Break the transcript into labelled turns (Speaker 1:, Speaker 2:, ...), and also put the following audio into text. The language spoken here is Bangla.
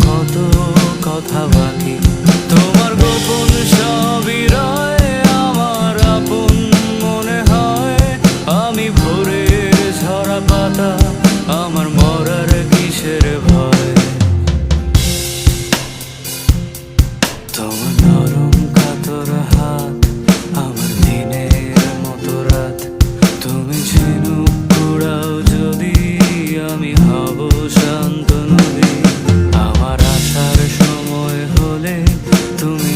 Speaker 1: কত কথা বাকি? তোমার গোপন সবই လဲသူ